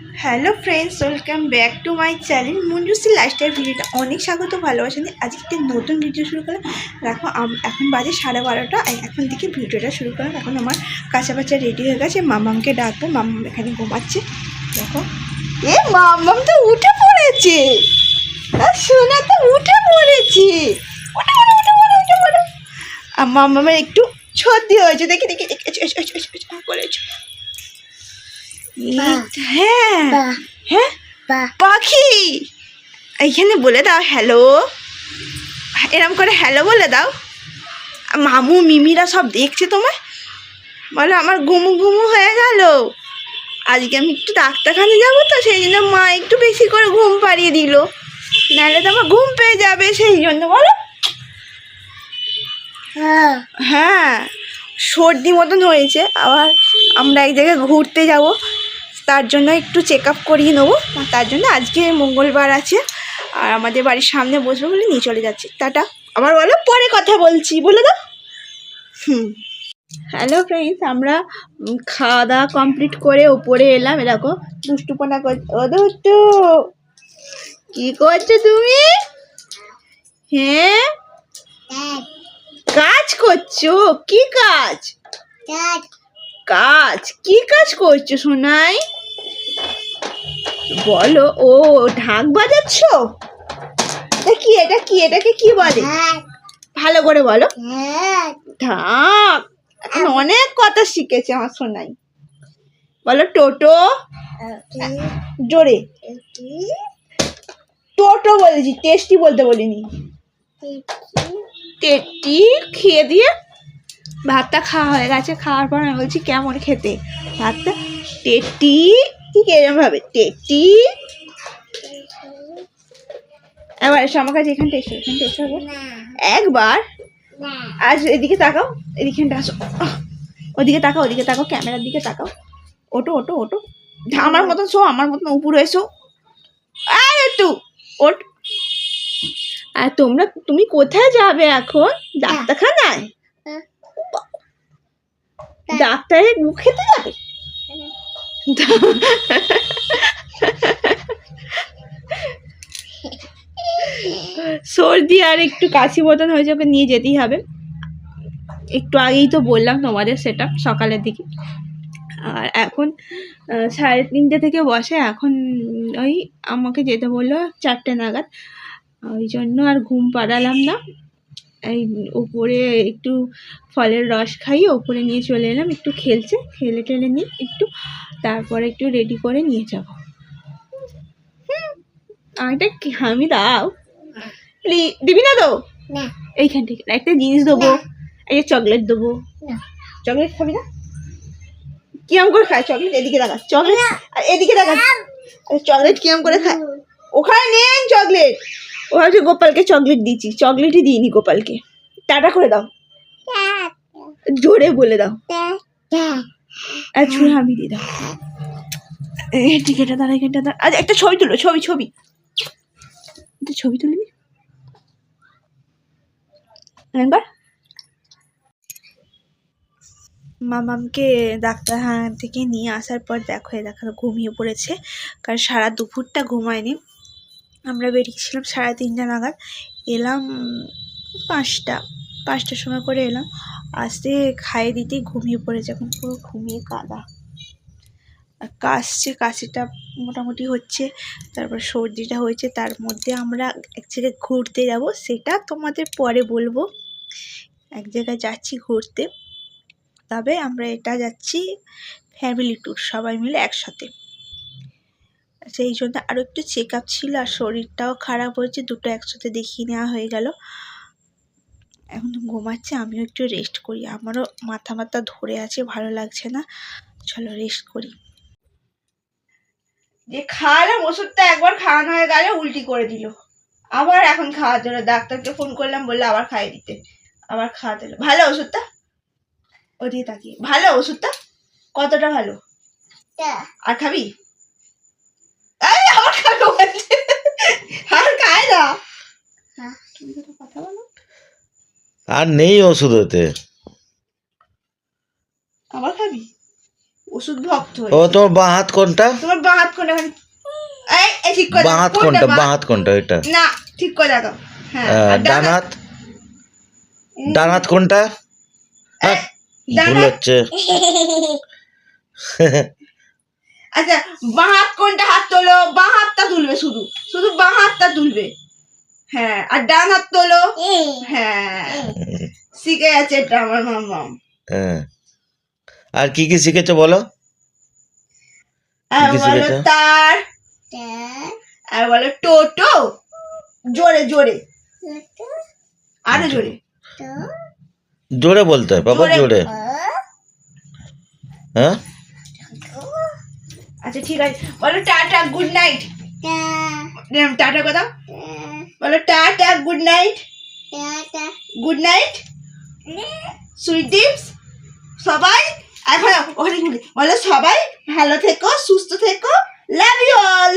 Hello friends welcome back to my channel Manjusi lifestyle ভিডিওটা অনেক স্বাগত ভালোবাসেন আজকে একটা নতুন ভিডিও শুরু করলাম। দেখো এখন বাজে সাড়ে বারোটা এখন থেকে ভিডিওটা শুরু করলাম। এখন আমার কাঁচা রেডি হয়ে গেছে, মামামকে ডাকবো, মামাম এখানে ঘুমাচ্ছে। দেখো। এ, মামাম তো উঠে পড়েছে। সোনা তো উঠে পড়েছে। মামামের একটু সর্দি হয়েছে। দেখি দেখি বলেছ। হ্যাঁ। হ্যাঁ? পাখি! এইখানে বলে দাও হ্যালো এরম করে হ্যালো বলে দাও। মামু মিমিরা সব দেখছে তোমায়? বলো আমার ঘুমু ঘুমু হয়ে গেল। আজকে আমি একটু ডাক্তারখানে যাব তো সেই জন্য মা একটু বেশি করে ঘুম পাড়িয়ে দিল। নাহলে তো আমার ঘুম পেয়ে যাবে সেই জন্য বলো। হ্যাঁ। হ্যাঁ সর্দি মতন হয়েছে। আবার আমরা এক জায়গায় ঘুরতে যাব। তার জন্য একটু চেক আপ করিয়ে নেব। তার জন্য আজকে মঙ্গলবার আছে। আর আমাদের বাড়ির সামনে বসবো বলে নিয়ে চলে যাচ্ছি। টাটা। আবার বলো পরে কথা বলছি বলে দাও। হুম। হ্যালো ফ্রেন্ডস আমরা খাওয়া দাওয়া কমপ্লিট করে ওপরে এলাম। এরকম দুষ্টুপনা কর ও দুষ্টু কি করছ তুমি? হ্যাঁ? কাজ। করছ? কি কাজ। কাজ। কি কাজ করছ সোনাই? বলো ও ঢাক বাজাচ্ছ? এটা কি এটা কি? এটাকে কি বলে? dad ভালো করে বলো। dad ঢাক। এখন অনেক কথা শিখেছে আমার সোনাই। বলো টোটো? জোরে। টোটো বলেছি টেস্টি বলতে বলিনি। টেটি খেয়ে দিয়ে ভাতটা খাওয়া হয়ে গেছে। খাওয়ার পর আমি বলছি কেমন খেতে? ভাতটা টেটি ঠিক এরকম ভাবে টেটি আবার এসো আমার কাছে এখানটা এসো এখানটা এসো একবার। আজ এদিকে তাকাও এদিকেটা আসো। ওদিকে তাকাও ওদিকে তাকাও ক্যামেরার দিকে তাকাও। ওটো ওটো ওটো আমার মতন শো আমার মতন উপরে এসো। আর একটু ওট আর তোমরা তুমি কোথায় যাবে এখন? ডাক্তারখানায়? হ্যাঁ। ডাক্তারের মুখ খেতে যাবে? সর্দি আর একটু কাশি মতন হয়েছে, ওকে নিয়ে যেতেই হবে। একটু আগেই তো বললাম তোমাদের সেটা সকালের দিকে। আর এখন সাড়ে তিনটে থেকে বসে, এখন ওই আমাকে যেতে বলল চারটে নাগাদ। ওই জন্য আর ঘুম পাড়ালাম না। এই উপরে একটু ফলের রস খাইয়ে ওপরে নিয়ে চলে এলাম একটু খেলছে খেলে টেলে নিয়ে একটু তারপরে একটু রেডি করে নিয়ে যাব। কি আমি দাও। দিবি না তো? এইখান থেকে একটা জিনিস দেবো এই যে চকলেট দেবো। চকলেট খাবি না? কিরম করে খায় চকলেট? এদিকে দেখা চকলেট এদিকে দেখা চকলেট কিরম করে খায়? ওখানে নেন চকলেট। ও ভাবছে গোপালকে চকলেট দিয়েছি। চকলেটই দিইনি গোপালকে। টাটা করে দাও। জোরে বলে দাও। আর ছুঁড়ে আমি দিয়ে দাও। এদিকে এটা দাঁড়া, এখানটা দাঁড়া। আচ্ছা একটা ছবি তুলো, ছবি ছবি। ছবি তুলে নি। একবার। মামামকে ডাক্তারখানা থেকে নিয়ে আসার পর দেখো এ দেখো, ঘুমিয়ে পড়েছে। কারণ সারা দুপুরটা ঘুমায়নি। আমরা বেরিয়েছিলাম সাড়ে তিনটা নাগাদ। এলাম পাঁচটা, পাঁচটার সময় করে এলাম। আসতে খাইয়ে দিতেই ঘুমিয়ে পড়েছে এখন পুরো ঘুমিয়ে কাদা। কাশছে, কাশিটা মোটামুটি হচ্ছে, তারপর সর্দিটা হয়েছে, তার মধ্যে আমরা এক জায়গায় ঘুরতে যাব, সেটা তোমাদের পরে বলব। এক জায়গায় যাচ্ছি ঘুরতে, তবে আমরা এটা যাচ্ছি ফ্যামিলি ট্যুর সবাই মিলে একসাথে। সেই জন্য আরও একটু চেক আপ ছিল আর শরীরটাও খারাপ হয়েছে দুটো একসাথে দেখিয়ে নেওয়া হয়ে গেল। এখন ঘুমাচ্ছে আমিও একটু রেস্ট করি। আমারও মাথা মাথা ধরে আছে ভালো লাগছে না। চলো রেস্ট করি। যে খাওয়ালাম ওষুধটা একবার খাওয়ানো হয়ে গেলে উল্টি করে দিল। আবার এখন খাওয়ার জন্য ডাক্তারকে ফোন করলাম বলল আবার খাইয়ে দিতে। আবার খাওয়াতে হলো ভালো ওষুধটা? ওদিকে তাকিয়ে। ভালো ওষুধটা? কতটা ভালো? আর খাবি? খাব বলছে আর খায় না হ্যাঁ। তুমি দুটো কথা বলো আর নেই ওষুধ ওতে। আবার খাবি? ওষুধ ভক্ত ও তোমার বাঁ হাত কোনটা? তোমার বাঁ হাত কোনটা এই এই ঠিক করে বাঁ হাত কোনটা? বাঁ? হাত কোনটা ওইটা? না ঠিক করে দেখো। হ্যাঁ আর ডান হাত? ডান হাত কোনটা হ্যাঁ, ভুল হাত। হচ্ছে। আচ্ছা বাঁ হাত কোনটা হাত তোলো? বাঁ হাতটা তুলবে শুধু। শুধু বাঁ হাতটা তুলবে। হ্যাঁ আর ডান হাত তোলো? হ্যাঁ। শিখে গেছে এটা আমার মামা হ্যাঁ। আর কি কি শিখেছো বলো? আর বলো তার? আর বলো টোটো? জোরে জোরে। আরও জোরে। জোরে বলতে হয় বাবা। জোরে। হ্যাঁ? আচ্ছা ঠিক আছে। বলো টাটা গুড নাইট টাটা কথা? বলো tata good night good night sweet dreams সবাই আচ্ছা, এখন ঘুরি বলো? সবাই ভালো থেকো সুস্থ থেকো। Love you all